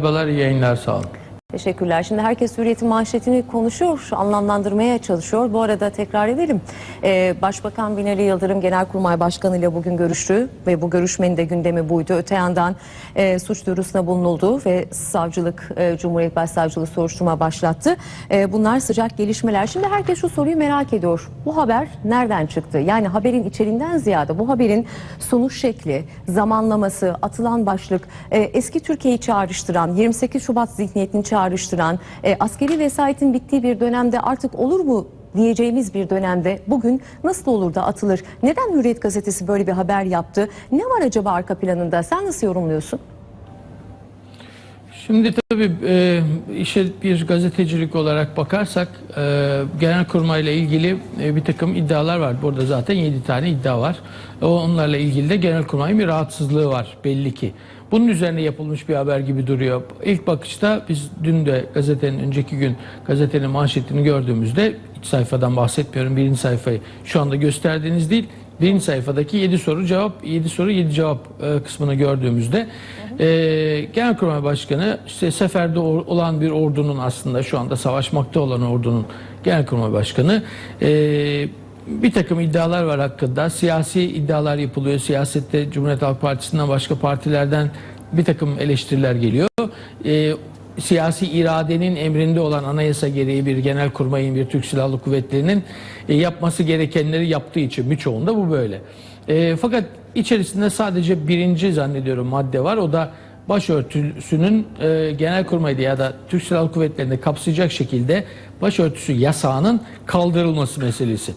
Merhabalar, yayınlar sağ olun. Teşekkürler. Şimdi herkes hürriyetin manşetini konuşuyor, anlamlandırmaya çalışıyor. Bu arada tekrar edelim. Ee, Başbakan Binali Yıldırım Genelkurmay Başkanı ile bugün görüştü ve bu görüşmenin de gündemi buydu. Öte yandan e, suç duyurusunda bulunuldu ve savcılık, e, Cumhuriyet Başsavcılığı soruşturma başlattı. E, bunlar sıcak gelişmeler. Şimdi herkes şu soruyu merak ediyor. Bu haber nereden çıktı? Yani haberin içeriğinden ziyade bu haberin sunuş şekli, zamanlaması, atılan başlık, e, eski Türkiye'yi çağrıştıran, 28 Şubat zihniyetini çağrıştıran, e, askeri vesayetin bittiği bir dönemde artık olur mu diyeceğimiz bir dönemde bugün nasıl olur da atılır? Neden Hürriyet gazetesi böyle bir haber yaptı? Ne var acaba arka planında? Sen nasıl yorumluyorsun? Şimdi tabii e, işe bir gazetecilik olarak bakarsak e, Genelkurmay ile ilgili e, bir takım iddialar var. Burada zaten 7 tane iddia var. O, onlarla ilgili de Genelkurmay'ın bir rahatsızlığı var belli ki. Bunun üzerine yapılmış bir haber gibi duruyor. İlk bakışta biz dün de gazetenin önceki gün gazetenin manşetini gördüğümüzde iç sayfadan bahsetmiyorum. Birinci sayfayı şu anda gösterdiğiniz değil. Birinci sayfadaki 7 soru cevap 7 soru 7 cevap e, kısmını gördüğümüzde e, Genelkurmay Başkanı işte seferde olan bir ordunun aslında şu anda savaşmakta olan ordunun Genelkurmay Başkanı e, bir takım iddialar var hakkında. Siyasi iddialar yapılıyor. Siyasette Cumhuriyet Halk Partisi'nden başka partilerden bir takım eleştiriler geliyor. E, siyasi iradenin emrinde olan anayasa gereği bir genel kurmayın bir Türk Silahlı Kuvvetleri'nin e, yapması gerekenleri yaptığı için birçoğunda bu böyle. E, fakat içerisinde sadece birinci zannediyorum madde var. O da başörtüsünün e, genel kurmayda ya da Türk Silahlı Kuvvetleri'nde kapsayacak şekilde başörtüsü yasağının kaldırılması meselesi.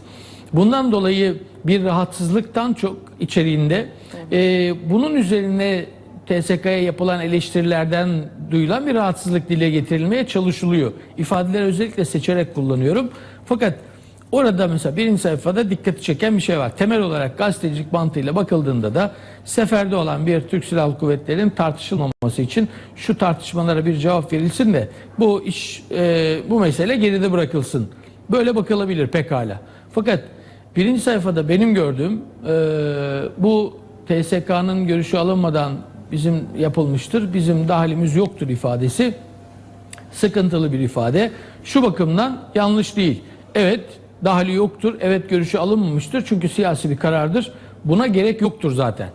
Bundan dolayı bir rahatsızlıktan çok içeriğinde e, bunun üzerine TSK'ya yapılan eleştirilerden duyulan bir rahatsızlık dile getirilmeye çalışılıyor. İfadeleri özellikle seçerek kullanıyorum. Fakat orada mesela birinci sayfada dikkati çeken bir şey var. Temel olarak gazetecilik mantığıyla bakıldığında da seferde olan bir Türk Silahlı Kuvvetleri'nin tartışılmaması için şu tartışmalara bir cevap verilsin de bu iş e, bu mesele geride bırakılsın. Böyle bakılabilir pekala. Fakat birinci sayfada benim gördüğüm e, bu TSK'nın görüşü alınmadan bizim yapılmıştır. Bizim dahilimiz yoktur ifadesi sıkıntılı bir ifade. Şu bakımdan yanlış değil. Evet dahili yoktur. Evet görüşü alınmamıştır. Çünkü siyasi bir karardır. Buna gerek yoktur zaten.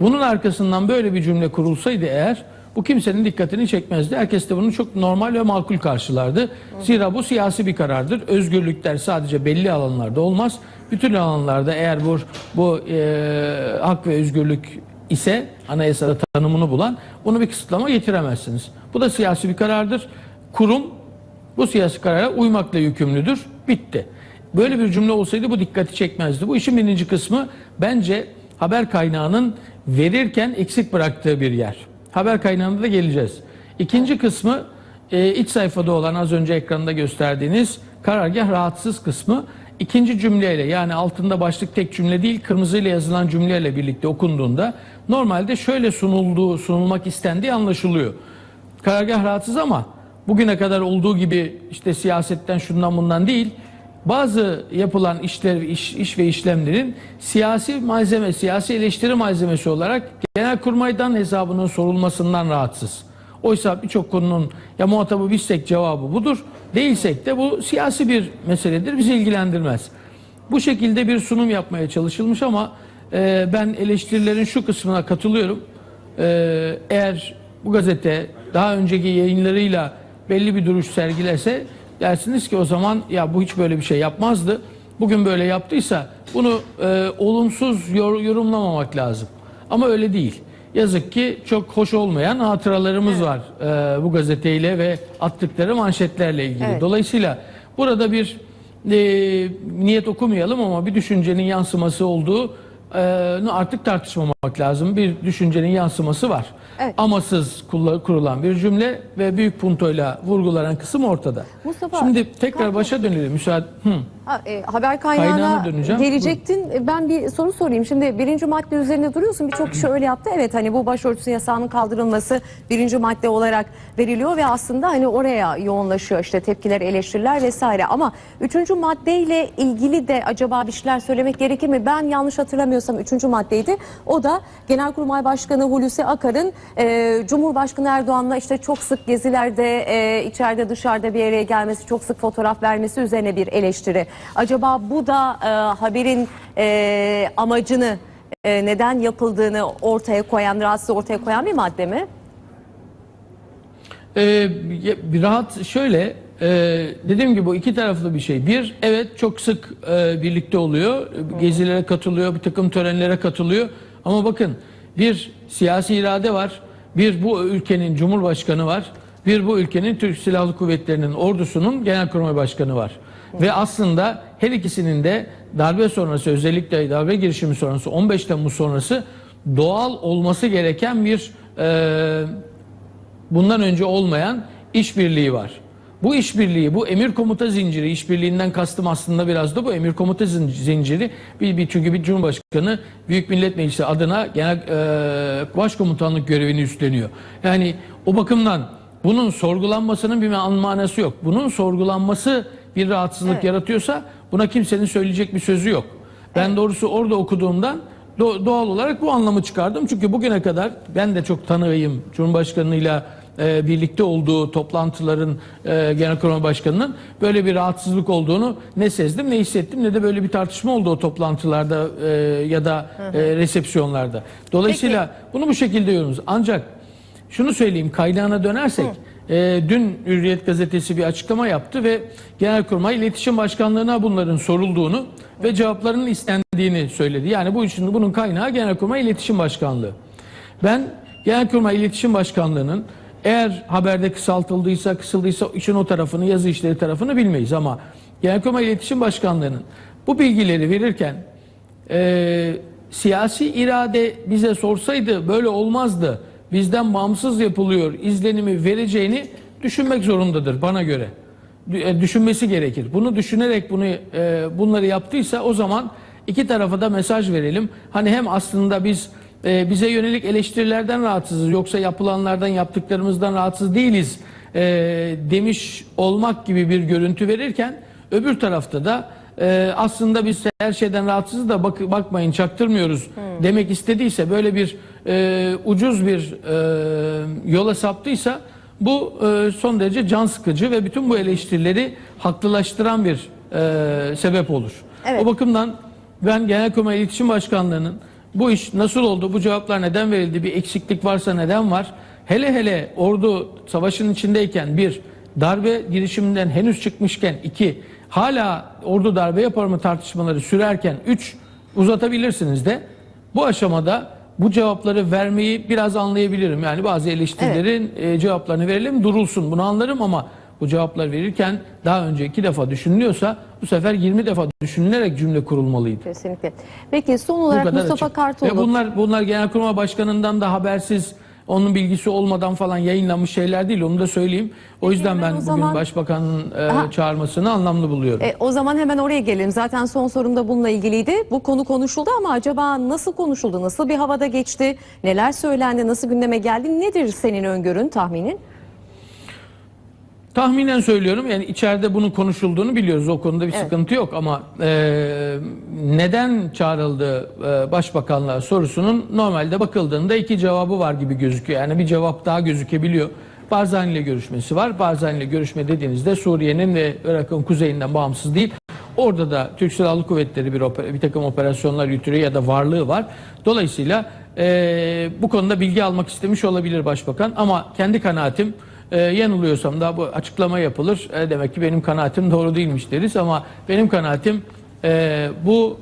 Bunun arkasından böyle bir cümle kurulsaydı eğer bu kimsenin dikkatini çekmezdi. Herkes de bunu çok normal ve makul karşılardı. Zira bu siyasi bir karardır. Özgürlükler sadece belli alanlarda olmaz. Bütün alanlarda eğer bu, bu e, hak ve özgürlük ise anayasada tanımını bulan bunu bir kısıtlama getiremezsiniz. Bu da siyasi bir karardır. Kurum bu siyasi karara uymakla yükümlüdür. Bitti. Böyle bir cümle olsaydı bu dikkati çekmezdi. Bu işin birinci kısmı bence haber kaynağının verirken eksik bıraktığı bir yer. Haber kaynağında da geleceğiz. İkinci kısmı e, iç sayfada olan az önce ekranda gösterdiğiniz karargah rahatsız kısmı ikinci cümleyle yani altında başlık tek cümle değil kırmızıyla yazılan cümleyle birlikte okunduğunda normalde şöyle sunulduğu sunulmak istendiği anlaşılıyor. Karargah rahatsız ama bugüne kadar olduğu gibi işte siyasetten şundan bundan değil bazı yapılan işler iş, iş ve işlemlerin siyasi malzeme, siyasi eleştiri malzemesi olarak Genelkurmay'dan hesabının sorulmasından rahatsız. Oysa birçok konunun ya muhatabı bizsek cevabı budur. Değilsek de bu siyasi bir meseledir. Bizi ilgilendirmez. Bu şekilde bir sunum yapmaya çalışılmış ama e, ben eleştirilerin şu kısmına katılıyorum. E, eğer bu gazete daha önceki yayınlarıyla belli bir duruş sergilese dersiniz ki o zaman ya bu hiç böyle bir şey yapmazdı. Bugün böyle yaptıysa bunu e, olumsuz yor- yorumlamamak lazım. Ama öyle değil. Yazık ki çok hoş olmayan hatıralarımız var e, bu gazeteyle ve attıkları manşetlerle ilgili. Evet. Dolayısıyla burada bir e, niyet okumayalım ama bir düşüncenin yansıması olduğu artık tartışmamak lazım. Bir düşüncenin yansıması var. Evet. Amasız kurulan bir cümle ve büyük puntoyla vurgulanan kısım ortada. Mustafa, Şimdi tekrar başa dönelim müsaade. Hı. Ha, e, haber kaynağına Kaynağına döneceğim. gelecektin. E, Ben bir soru sorayım. Şimdi birinci madde üzerine duruyorsun. Birçok kişi öyle yaptı. Evet hani bu başörtüsü yasağının kaldırılması birinci madde olarak veriliyor ve aslında hani oraya yoğunlaşıyor işte tepkiler, eleştiriler vesaire. Ama üçüncü maddeyle ilgili de acaba bir şeyler söylemek gerekir mi? Ben yanlış hatırlamıyorsam yanılmıyorsam üçüncü maddeydi. O da Genelkurmay Başkanı Hulusi Akar'ın e, Cumhurbaşkanı Erdoğan'la işte çok sık gezilerde e, içeride dışarıda bir araya gelmesi, çok sık fotoğraf vermesi üzerine bir eleştiri. Acaba bu da e, haberin e, amacını e, neden yapıldığını ortaya koyan, rahatsız ortaya koyan bir madde mi? Ee, rahat şöyle e, dediğim gibi bu iki taraflı bir şey. Bir evet çok sık e, birlikte oluyor. Gezilere katılıyor, bir takım törenlere katılıyor. Ama bakın bir siyasi irade var. Bir bu ülkenin cumhurbaşkanı var. Bir bu ülkenin Türk Silahlı Kuvvetleri'nin ordusunun genelkurmay başkanı var. Ve aslında her ikisinin de darbe sonrası özellikle darbe girişimi sonrası 15 Temmuz sonrası doğal olması gereken bir e, bundan önce olmayan işbirliği var. Bu işbirliği, bu emir komuta zinciri, işbirliğinden kastım aslında biraz da bu emir komuta zin- zinciri. Bir, bir çünkü bir cumhurbaşkanı Büyük Millet Meclisi adına genel e, başkomutanlık görevini üstleniyor. Yani o bakımdan bunun sorgulanmasının bir manası yok. Bunun sorgulanması bir rahatsızlık Evet. yaratıyorsa buna kimsenin söyleyecek bir sözü yok. Ben doğrusu orada okuduğumdan do- doğal olarak bu anlamı çıkardım. Çünkü bugüne kadar ben de çok tanığıyım Cumhurbaşkanı'yla e, birlikte olduğu toplantıların e, Genelkurmay Başkanı'nın böyle bir rahatsızlık olduğunu ne sezdim ne hissettim ne de böyle bir tartışma oldu o toplantılarda e, ya da e, resepsiyonlarda. Dolayısıyla bunu bu şekilde yorumluyoruz. Ancak şunu söyleyeyim kaynağına dönersek e, dün Hürriyet gazetesi bir açıklama yaptı ve Genelkurmay İletişim Başkanlığı'na bunların sorulduğunu ve cevaplarının istendiğini söyledi. Yani bu için bunun kaynağı Genelkurmay İletişim Başkanlığı. Ben Genelkurmay İletişim Başkanlığı'nın eğer haberde kısaltıldıysa, kısıldıysa işin o tarafını, yazı işleri tarafını bilmeyiz ama Genelkurmay İletişim Başkanlığı'nın bu bilgileri verirken e, siyasi irade bize sorsaydı böyle olmazdı. Bizden bağımsız yapılıyor izlenimi vereceğini düşünmek zorundadır bana göre. E, Düşünmesi gerekir. Bunu düşünerek bunu e, bunları yaptıysa o zaman iki tarafa da mesaj verelim. Hani hem aslında biz e, bize yönelik eleştirilerden rahatsızız yoksa yapılanlardan yaptıklarımızdan rahatsız değiliz e, demiş olmak gibi bir görüntü verirken öbür tarafta da e, aslında biz her şeyden rahatsızız da bak, bakmayın çaktırmıyoruz demek istediyse böyle bir e, ucuz bir e, yola saptıysa bu e, son derece can sıkıcı ve bütün bu eleştirileri haklılaştıran bir e, sebep olur. Evet. O bakımdan ben Genelkurmay İletişim Başkanlığı'nın bu iş nasıl oldu, bu cevaplar neden verildi, bir eksiklik varsa neden var? Hele hele ordu savaşın içindeyken bir, darbe girişiminden henüz çıkmışken iki, hala ordu darbe yapar mı tartışmaları sürerken üç, uzatabilirsiniz de. Bu aşamada bu cevapları vermeyi biraz anlayabilirim. Yani bazı eleştirilerin e, cevaplarını verelim durulsun. Bunu anlarım ama bu cevaplar verirken daha önce iki defa düşünülüyorsa bu sefer 20 defa düşünülerek cümle kurulmalıydı. Kesinlikle. Peki son olarak Mustafa açık. Kartoğlu. Ve bunlar bunlar Genelkurmay Başkanı'ndan da habersiz onun bilgisi olmadan falan yayınlanmış şeyler değil onu da söyleyeyim. O yüzden hemen ben o bugün zaman- Başbakan'ın e, Aha. çağırmasını anlamlı buluyorum. E, o zaman hemen oraya gelelim. Zaten son sorum da bununla ilgiliydi. Bu konu konuşuldu ama acaba nasıl konuşuldu? Nasıl bir havada geçti? Neler söylendi? Nasıl gündeme geldi? Nedir senin öngörün, tahminin? Tahminen söylüyorum yani içeride bunun konuşulduğunu biliyoruz o konuda bir Evet. sıkıntı yok ama e, neden çağrıldı e, başbakanlığa sorusunun normalde bakıldığında iki cevabı var gibi gözüküyor. Yani bir cevap daha gözükebiliyor. Barzani ile görüşmesi var. Barzani ile görüşme dediğinizde Suriye'nin ve Irak'ın kuzeyinden bağımsız değil. Orada da Türk Silahlı Kuvvetleri bir, bir takım operasyonlar yürütüyor ya da varlığı var. Dolayısıyla e, bu konuda bilgi almak istemiş olabilir başbakan ama kendi kanaatim e, yanılıyorsam da bu açıklama yapılır. E, demek ki benim kanaatim doğru değilmiş deriz ama benim kanaatim e, bu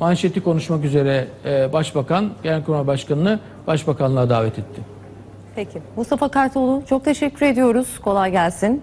manşeti konuşmak üzere e, Başbakan, Genelkurmay Başkanı'nı Başbakanlığa davet etti. Peki. Mustafa Kartoğlu çok teşekkür ediyoruz. Kolay gelsin.